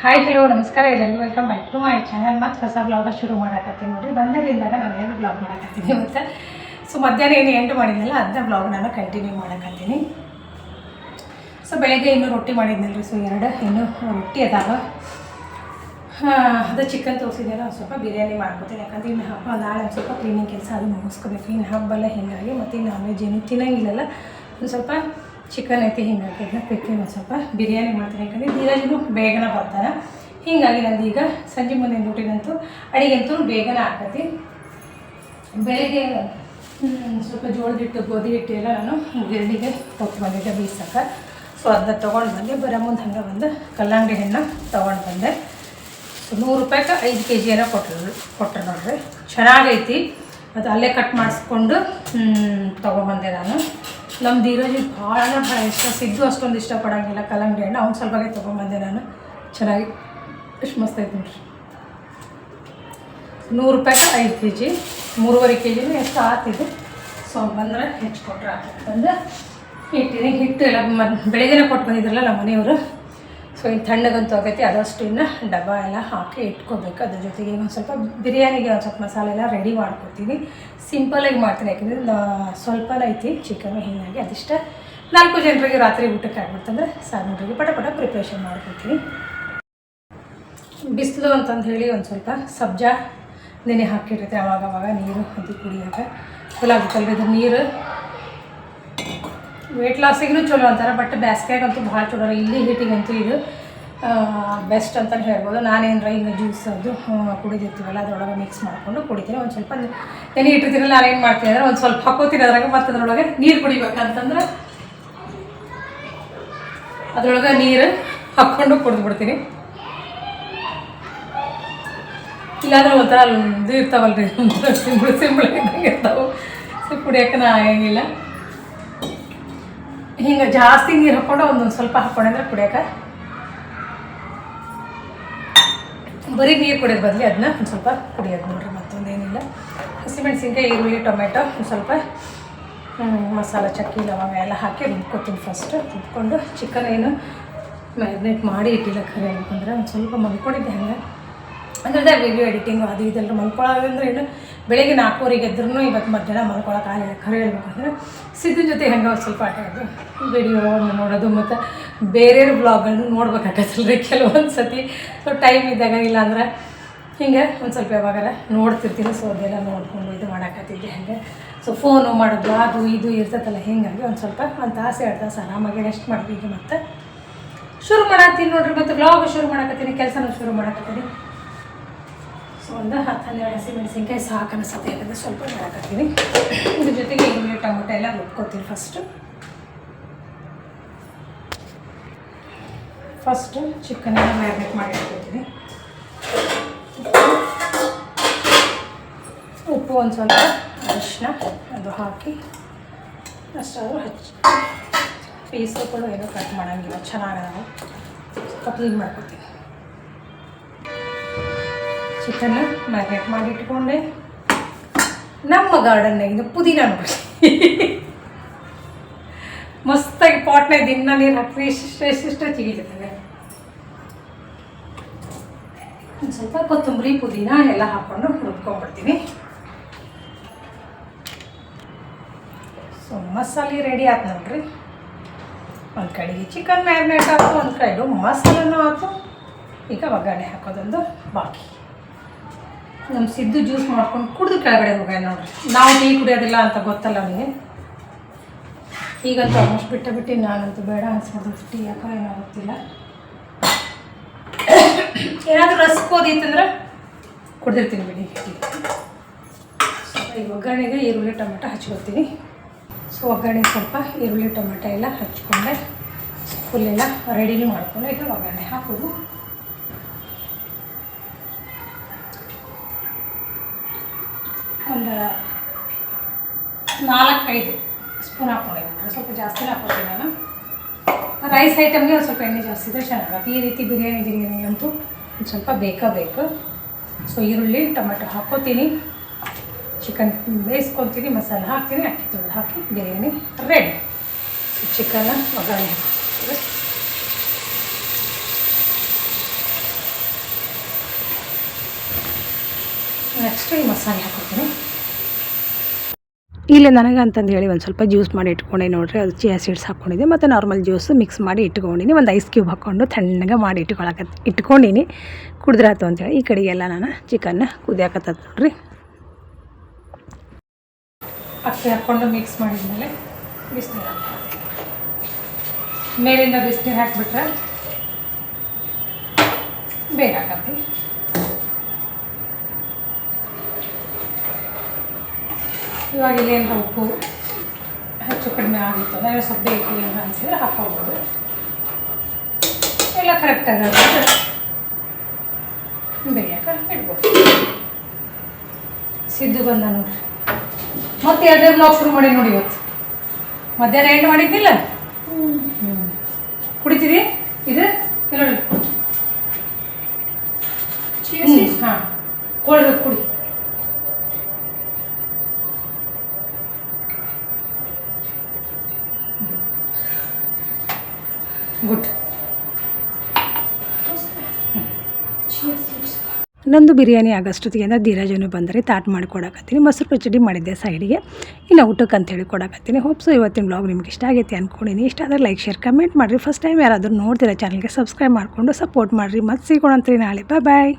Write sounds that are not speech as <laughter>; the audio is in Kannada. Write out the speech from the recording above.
ಹಾಯ್ ಹಲೋ ನಮಸ್ಕಾರ. ಎಲ್ಲರಿಗೂ welcome back to my channel ಮತ್ತು ಹೊಸ ಬ್ಲಾಗ ಶುರು ಮಾಡಕತ್ತೀನಿ ನೋಡಿರಿ. ಬಂದಾಗಿಂದಾಗ ನಾನು ಏನು ಬ್ಲಾಗ್ ಮಾಡಕತ್ತೀನಿ ಮತ್ತು. ಸೊ ಮಧ್ಯಾಹ್ನ ಏನು ಎಂಟು ಮಾಡಿದ್ನಲ್ಲ ಅದನ್ನ ಬ್ಲಾಗ್ ನಾನು ಕಂಟಿನ್ಯೂ ಮಾಡಕತ್ತೀನಿ. ಸೊ ಬೆಳಗ್ಗೆ ಇನ್ನೂ ರೊಟ್ಟಿ ಮಾಡಿದ್ನಲ್ರಿ. ಸೊ ಎರಡು, ಇನ್ನೂ ರೊಟ್ಟಿ ಅದಾವ. ಅದು ಚಿಕನ್ ತೋರಿಸಿದ್ದೇನೆ ಒಂದು ಸ್ವಲ್ಪ ಬಿರಿಯಾನಿ ಮಾಡ್ಕೊತೀನಿ. ಯಾಕಂದ್ರೆ ಇನ್ನು ಹಬ್ಬ ನಾಳೆ ಒಂದು ಸ್ವಲ್ಪ ಕ್ಲೀನಿಂಗ್ ಕೆಲಸ ಅದು ಮುಗಿಸ್ಕೋಬೇಕು. ಇನ್ನು ಹಬ್ಬಲ್ಲ ಹೀಗಾಗಿ ಮತ್ತು ಇನ್ನು ನಾನ್ ವೆಜ್ ಏನು ತಿನ್ನಂಗಿಲ್ಲಲ್ಲ. ಸ್ವಲ್ಪ ಚಿಕನ್ ಐತಿ ಹಿಂಗಾಗಿ ಪಿಕ್ಕಿ ಒಂದು ಸ್ವಲ್ಪ ಬಿರಿಯಾನಿ ಮಾಡ್ತೀನಿ ಯಾಕಂದರೆ ಧೀರಜ್ನು ಬೇಗನೆ ಬರ್ತಾರೆ. ಹಿಂಗಾಗಿ ನಂದು ಈಗ ಸಂಜೆ ಮುಂದಿನ ಅಡುಗೆ ಅಡಿಗೆಂತೂ ಬೇಗನೆ ಆಗ್ತೈತಿ. ಬೆಳಿಗ್ಗೆ ಸ್ವಲ್ಪ ಜೋಳದ ಹಿಟ್ಟು ಗೋಧಿ ಹಿಟ್ಟು ಎಲ್ಲ ನಾನು ಗಿರಣಿಗೆ ಕೊಟ್ಟು ಬಂದಿದ್ದೆ ಬೀಸಕ್ಕೆ ಸೊ ಅದನ್ನ ತೊಗೊಂಡು ಬಂದೆ. ಬರೋ ಮುಂದೆ ಹಂಗೆ ಬಂದು ಕಲ್ಲಂಗಡಿ ಹಣ್ಣು ತೊಗೊಂಡು ಬಂದೆ. ಸೊ ನೂರು ರೂಪಾಯಿಗೆ ಐದು ಕೆ ಜಿ ಏನೋ ಕೊಟ್ಟರು ಕೊಟ್ಟರು ನೋಡ್ರಿ. ಚೆನ್ನಾಗೈತಿ. ಅದು ಅಲ್ಲೇ ಕಟ್ ಮಾಡಿಸ್ಕೊಂಡು ತೊಗೊಂಡ್ಬಂದೆ ನಾನು. ನಮ್ಮ ಧೀರಜಿ ಭಾಳ ಭಾಳ ಇಷ್ಟ. ಸಿದ್ದು ಅಷ್ಟೊಂದು ಇಷ್ಟಪಡೋಂಗಿಲ್ಲ. ಕಲ್ಲಂಗಡಿ ಹಣ್ಣು. ಅವ್ನು ಸ್ವಲ್ಪಗೆ ತೊಗೊಂಬಂದೆ ನಾನು. ಚೆನ್ನಾಗಿ ಎಷ್ಟು ಮಸ್ತ್ ಐತೆ ನೋಡ್ರಿ. ನೂರು ರೂಪಾಯಿ ಐದು ಕೆ ಜಿ ಮೂರುವರೆ ಕೆ ಜಿನೂ ಎಷ್ಟು ಆತಿದೆ. ಸೊ ಬಂದ್ರೆ ಹೆಚ್ಚು ಕೊಟ್ಟರೆ ಆಗ್ತಂದ್ರೆ ಇಟ್ಟಿನಿ ಹಿಟ್ಟು ಎಲ್ಲ ಮ ಬೆಳಗ್ಗೆನೇ ಕೊಟ್ಟು ಬಂದಿದ್ರಲ್ಲ ನಮ್ಮ ಮನೆಯವರು ಸೊ ಇನ್ನು ತಣ್ಣಗಂತೂ ಆಗೈತಿ, ಅದಷ್ಟು ಇನ್ನು ಡಬ್ಬ ಎಲ್ಲ ಹಾಕಿ ಇಟ್ಕೋಬೇಕು. ಅದ್ರ ಜೊತೆಗೆ ಒಂದು ಸ್ವಲ್ಪ ಬಿರಿಯಾನಿಗೆ ಒಂದು ಸ್ವಲ್ಪ ಮಸಾಲೆ ಎಲ್ಲ ರೆಡಿ ಮಾಡ್ಕೊತೀನಿ ಸಿಂಪಲಾಗಿ ಮಾಡ್ತೀನಿ, ಯಾಕೆಂದರೆ ಸ್ವಲ್ಪ ಐತಿ ಚಿಕನ್ ಹೀಗಾಗಿ ಅದಿಷ್ಟ ನಾಲ್ಕು ಜನರಿಗೆ ರಾತ್ರಿ ಊಟಕ್ಕೆ ಆಗ್ಬಿಡ್ತಂದ್ರೆ ಸಾಕು ಜನರಿಗೆ ಪಟ ಪಟ ಪ್ರಿಪ್ರೇಷನ್ ಮಾಡ್ಕೊತೀನಿ ಬಿಸಿಲು ಅಂತಂದು ಹೇಳಿ ಒಂದು ಸ್ವಲ್ಪ ಸಬ್ಜಾ ನೆನೆ ಹಾಕಿಟ್ಟಿರ್ತೀವಿ ಅವಾಗ ಅವಾಗ ನೀರು ಅದು ಕುಡಿಯೋಕೆ ಚಲೋ ಆಗುತ್ತಲ್ವ ಇದು ನೀರು. ವೆಯ್ಟ್ ಲಾಸಿಗೂ ಚಲೋ ಅಂತಾರೆ ಬಟ್ ಬ್ಯಾಸ್ಗ್ಯಾಗಂತೂ ಭಾಳ ಚಲೋ ಇಲ್ಲಿ ಹೀಟಿಗಂತೂ ಇದು ಬೆಸ್ಟ್ ಅಂತಲೇ ಹೇಳ್ಬೋದು. ನಾನೇನರ ಹಿಂಗೆ ಜ್ಯೂಸ್ ಅದು ಕುಡಿದಿರ್ತೀವಲ್ಲ, ಅದರೊಳಗೆ ಮಿಕ್ಸ್ ಮಾಡಿಕೊಂಡು ಕುಡಿತೀನಿ. ಒಂದು ಸ್ವಲ್ಪ ನೆನೆ ಇಟ್ಟಿರ್ತೀನಿ ನಾನು ಏನು ಮಾಡ್ತೀನಿ ಅಂದರೆ ಒಂದು ಸ್ವಲ್ಪ ಹಾಕೋತೀನಿ ಅದ್ರಾಗ, ಮತ್ತು ಅದರೊಳಗೆ ನೀರು ಕುಡಿಬೇಕಂತಂದ್ರೆ ಅದರೊಳಗೆ ನೀರು ಹಾಕ್ಕೊಂಡು ಕುಡಿದ್ಬಿಡ್ತೀನಿ. ಇಲ್ಲಾಂದ್ರೆ ಒಂಥರ ಇದು ಇರ್ತಾವಲ್ರಿ. <laughs> ಸಿಂಬಳು ಸಿಂಬಳು ಇದ್ದಂಗೆ ಇರ್ತಾವೆ. ಸೊ ಕುಡಿಯೋಕೆ ನಾ ಆಗಂಗಿಲ್ಲ ಹಿಂಗೆ ಜಾಸ್ತಿ ನೀರು ಹಾಕ್ಕೊಂಡು ಒಂದೊಂದು ಸ್ವಲ್ಪ ಹಾಕ್ಕೊಂಡ್ರೆ ಕುಡಿಯೋಕೆ ಬರೀ ನೀರು ಕುಡಿಯೋದು ಬದಲಿ ಅದನ್ನ ಒಂದು ಸ್ವಲ್ಪ ಕುಡಿಯೋದು ನೋಡ್ರಿ ಮತ್ತೊಂದೇನಿಲ್ಲ ಹಸಿಮೆಣಸಿನ್ಕಾಯಿ ಈರುಳ್ಳಿ ಟೊಮೆಟೊ ಒಂದು ಸ್ವಲ್ಪ ಮಸಾಲ ಚಕ್ಕಿ, ಲವಂಗ ಎಲ್ಲ ಹಾಕಿ ರುಬ್ಕೊತೀನಿ ಫಸ್ಟ್ ರುಬ್ಕೊಂಡು ಚಿಕನ್ ಏನು ಮ್ಯಾರಿನೇಟ್ ಮಾಡಿ ಇಟ್ಟಿಲ್ಲ ಖರೆ ಅಂತಂದ್ರೆ ಒಂದು ಸ್ವಲ್ಪ ಮಲ್ಕೊಂಡಿದ್ದೆ ಹಂಗೆ. ಅಂದ್ರೆ ವಿಡಿಯೋ ಎಡಿಟಿಂಗು ಅದು ಇದೆಲ್ಲ ಮಲ್ಕೊಳ್ಳೋದಂದ್ರೆ ಏನು ಬೆಳಗ್ಗೆ ನಾಲ್ಕೂವರೆಗೆ ಎದ್ರೂ ಇವತ್ತು ಮಧ್ಯಾಹ್ನ ಮಲ್ಕೊಳಕ್ಕೆ ಆಗಲಿಲ್ಲ. ಖರೆ ಹೇಳ್ಬೇಕಂದ್ರೆ ಸಿದ್ಧನ ಜೊತೆ ಹೆಂಗೆ ಒಂದು ಸ್ವಲ್ಪ ಆಟ ಆಡೋದು. ವಿಡಿಯೋ ನೋಡೋದು ಮತ್ತು ಬೇರೆಯವ್ರ ಬ್ಲಾಗ್ಗಳನ್ನು ನೋಡ್ಬೇಕಾಗತ್ತಲ್ರಿ ಕೆಲವೊಂದು ಸತಿ ಸೊ ಟೈಮ್ ಇದ್ದಾಗ ಇಲ್ಲಾಂದ್ರೆ ಹಿಂಗೆ ಒಂದು ಸ್ವಲ್ಪ ಯಾವಾಗಾರ ನೋಡ್ತಿರ್ತೀನಿ. ಸೊ ಅದೆಲ್ಲ ನೋಡ್ಕೊಂಡು ಇದು ಮಾಡೋಕತ್ತಿದ್ದೆ ಹಂಗೆ. ಸೊ ಫೋನು ಮಾಡೋದು ಅದು ಇದು ಇರ್ತೈತಲ್ಲ, ಹಿಂಗಾಗಿ ಒಂದು ಸ್ವಲ್ಪ ಒಂದು ತಾಸು, ಎರಡು ತಾಸು ಆರಾಮಾಗಿ ರೆಸ್ಟ್ ಮಾಡ್ತೀವಿ ಮತ್ತು. ಶುರು ಮಾಡತ್ತೀನಿ ನೋಡ್ರಿ, ಮತ್ತು ಬ್ಲಾಗ್ ಶುರು ಮಾಡಕತ್ತೀನಿ, ಕೆಲಸನೂ ಶುರು ಮಾಡಕತ್ತೀನಿ. ಒಂದು ಹತ್ತು ಹನ್ನೆರಡು ಸಾಕು ಅನಿಸುತ್ತೆ ಯಾಕಂದರೆ ಸ್ವಲ್ಪ ಮಾಡಕತ್ತೀನಿ ಇದ್ರ ಜೊತೆಗೆ ಈರುಳ್ಳಿ, ಟೊಮೊಟೊ ಎಲ್ಲ ರುಬ್ಕೋತೀನಿ ಫಸ್ಟು ಫಸ್ಟು ಚಿಕನ್ ಎಲ್ಲ ಮ್ಯಾರಿನೇಟ್ ಮಾಡಿ ಇಟ್ಕೊತೀನಿ. ಉಪ್ಪು ಒಂದು ಸ್ವಲ್ಪ ಅರಿಶಿನ ಅದು ಹಾಕಿ, ಅಷ್ಟಾದರೂ ಹಚ್ಚಿ. ಪೀಸ್ಗಳು ಏನೂ ಕಟ್ ಮಾಡೋಂಗಿಲ್ಲ, ಚೆನ್ನಾಗಿ ಸ್ವಲ್ಪ ಕ್ಲೀನ್ ಮಾಡ್ಕೊತೀನಿ. ಚಿಕನ್ನ ಮ್ಯಾರಿನೇಟ್ ಮಾಡಿ ಇಟ್ಕೊಂಡೆ ನಮ್ಮ ಗಾರ್ಡನ್ನಾಗಿಂದ ಪುದೀನ ನೋಡಿ ಮಸ್ತಾಗಿ ಪಾಟ್ನಾಗ ದಿನ ನೀರು ಹಾಕಿ ಇಷ್ಟ ಚಿಗಿತದೆ ಒಂದು ಸ್ವಲ್ಪ ಕೊತ್ತಂಬರಿ, ಪುದೀನ ಎಲ್ಲ ಹಾಕ್ಕೊಂಡು ರುಬ್ಕೊಂಡ್ಬಿಡ್ತೀನಿ ಸೊ ಮಸಾಲೆ ರೆಡಿ ಆಯ್ತು ನೋಡ್ರಿ. ಒಂದು ಕಡೆಗೆ ಚಿಕನ್ ಮ್ಯಾರಿನೇಟ್ ಆಯ್ತು ಒಂದು ಕಡೆ ಮಸಾಲನೂ ಆಯ್ತು ಈಗ ಒಗ್ಗರಣೆ ಹಾಕೋದೊಂದು ಬಾಕಿ. ನಮ್ಮ ಸಿದ್ದು ಜ್ಯೂಸ್ ಮಾಡ್ಕೊಂಡು ಕುಡಿದು ಕೆಳಗಡೆ ಹೋಗ್ಯಾನ ನೋಡ್ರಿ. ನಾವು ಟೀ ಕುಡಿಯೋದಿಲ್ಲ ಅಂತ ಗೊತ್ತಲ್ಲ ಅವನಿಗೆ. ಈಗಂತೂ ಆಲ್ಮೋಸ್ಟ್ ಬಿಟ್ಟ ಬಿಟ್ಟು ನಾನಂತೂ ಬೇಡ ಅನ್ಸ್ಬೋದು. ಟೀ ಯಾಕೋ ಏನೋ ಗೊತ್ತಿಲ್ಲ. ಏನಾದರೂ ರಸ್ಕ್ ಓದಿತ್ತಂದ್ರೆ ಕುಡ್ದಿರ್ತೀನಿ ಬಿಡಿ ಟೀ. ಸೊ ಈ ಒಗ್ಗರಣೆಗೆ ಈರುಳ್ಳಿ ಟೊಮೆಟೊ ಹಚ್ಕೊತೀನಿ ಸೊ ಒಗ್ಗರಣೆಗೆ ಸ್ವಲ್ಪ ಈರುಳ್ಳಿ ಟೊಮೆಟೊ ಎಲ್ಲ ಹಚ್ಕೊಂಡೆ. ಫುಲ್ಲೆಲ್ಲ ರೆಡಿನೂ ಮಾಡಿಕೊಂಡು ಈಗ ಒಗ್ಗರಣೆ ಹಾಕೋದು. ಒಂದು ನಾಲ್ಕೈದು ಸ್ಪೂನ್ ಹಾಕ್ಕೊಂಡಿದ್ದೀನಿ ಸ್ವಲ್ಪ ಜಾಸ್ತಿನೇ ಹಾಕ್ಕೊಳ್ತೀನಿ ನಾನು. ರೈಸ್ ಐಟಮ್ಗೆ ಒಂದು ಸ್ವಲ್ಪ ಎಣ್ಣೆ ಜಾಸ್ತಿ ಇದ್ದರೆ ಚೆನ್ನಾಗಿರುತ್ತೆ. ಈ ರೀತಿ ಬಿರಿಯಾನಿ ಬಿರಿಯಾನಿ ಅಂತೂ ಒಂದು ಸ್ವಲ್ಪ ಬೇಕೇ ಬೇಕು. ಸೊ ಈರುಳ್ಳಿ, ಟೊಮೆಟೊ ಹಾಕ್ಕೋತೀನಿ. ಚಿಕನ್ ಬೇಯಿಸ್ಕೊತೀನಿ ಮಸಾಲೆ ಹಾಕ್ತೀನಿ, ಅಕ್ಕಿ ತೊಳೆದು ಹಾಕಿ, ಬಿರಿಯಾನಿ ರೆಡಿ ಸೊ ಚಿಕನ್ನ ಒಗ್ಗರಣೆ ಹಾಕ್ತೀವಿ ನೆಕ್ಸ್ಟ್ ಈ ಮಸಾಲೆ ಹಾಕ್ಕೊತೀನಿ ಇಲ್ಲಿ ನನಗೆ ಅಂತಂದು ಹೇಳಿ ಒಂದು ಸ್ವಲ್ಪ ಜ್ಯೂಸ್ ಮಾಡಿ ಇಟ್ಕೊಂಡೆ ನೋಡಿರಿ ಅದು ಚಿಯಾ ಸೀಡ್ಸ್ ಹಾಕ್ಕೊಂಡಿದ್ದೆ ಮತ್ತು ನಾರ್ಮಲ್ ಜ್ಯೂಸು ಮಿಕ್ಸ್ ಮಾಡಿ ಇಟ್ಕೊಂಡಿನಿ, ಒಂದು ಐಸ್ ಕ್ಯೂಬ್ ಹಾಕ್ಕೊಂಡು ತಣ್ಣಗೆ ಮಾಡಿ ಇಟ್ಕೊಳಕ, ಇಟ್ಕೊಂಡಿನಿ ಕುಡಿದ್ರಾತು ಅಂತೇಳಿ ಈ ಕಡೆಗೆಲ್ಲ ನಾನು ಚಿಕನ್ನ ಕುದಿಯಾಕತ್ತದ ನೋಡ್ರಿ. ಅಕ್ಕಿ ಹಾಕ್ಕೊಂಡು ಮಿಕ್ಸ್ ಮಾಡಿದ್ಮೇಲೆ ಬಿಸಿನೀರು ಮೇಲಿಂದ ಬಿಸಿನೀರು ಹಾಕಿಬಿಟ್ರೆ ಬೇಗ ಆಗತ್ತೆ. ಇವಾಗ ಇಲ್ಲಿ ಏನಾರ ಉಪ್ಪು ಹೆಚ್ಚು ಕಡಿಮೆ ಆಗಿತ್ತು ನಾನು ಸ್ವಲ್ಪ ಬೇಕು ಏನು ಅನಿಸಿದ್ರೆ ಹಾಕೋಬೋದು. ಎಲ್ಲ ಕರೆಕ್ಟ್ ಆಗುತ್ತೆ. ಬೇಯಕ್ಕೆ ಇಡ್ಬೋದು. ಸಿದ್ದು ಬಂದ ನೋಡ್ರಿ. ಮತ್ತೆ ಎರಡೇ ಬ್ಲಾಕ್ ಶುರು ಮಾಡಿ ನೋಡಿ ಇವತ್ತು. ಮಧ್ಯಾಹ್ನ ಎಂಟು ಮಾಡಿದ್ದಿಲ್ಲ ಕುಡಿತೀವಿ ಕುಡಿತೀರಿ? ಇದು. ಹಾಂ ಹಾ. ಕೋಲ್ಡ್ ಕುಡಿ. ಗುಡ್ ನಂದು ಬಿರಿಯಾನಿ ಆಗಷ್ಟೊತ್ತಿಗೆ ಅಂದರೆ ಧೀರಜನು ಬಂದರೆ ತಾಟ್ ಮಾಡಿ ಕೊಡಕತ್ತೀನಿ. ಮೊಸರು ಪಚಡಿ ಮಾಡಿದ್ದೆ ಸೈಡಿಗೆ. ಇನ್ನು ಊಟಕ್ಕೆ ಅಂತೇಳಿ ಕೊಡಕತ್ತೀನಿ. ಹೋಪ್ಸು ಇವತ್ತಿನ ಬ್ಲಾಗ್ ನಿಮ್ಗೆ ಇಷ್ಟ ಆಗೈತೆ ಅಂದ್ಕೊಂಡಿನಿ ಇಷ್ಟ ಆದರೆ ಲೈಕ್ ಶೇರ್ ಕಮೆಂಟ್ ಮಾಡಿರಿ. ಫಸ್ಟ್ ಟೈಮ್ ಯಾರಾದರೂ ನೋಡ್ತೀರಾ ಚಾನಲ್ಗೆ ಸಬ್ಸ್ಕ್ರೈಬ್ ಮಾಡಿಕೊಂಡು ಸಪೋರ್ಟ್ ಮಾಡಿರಿ. ಮತ್ತೆ ಸಿಗೋಣ ಅಂತೀರಿ ನಾಳೆ. ಬಾಯ್ ಬಾಯ್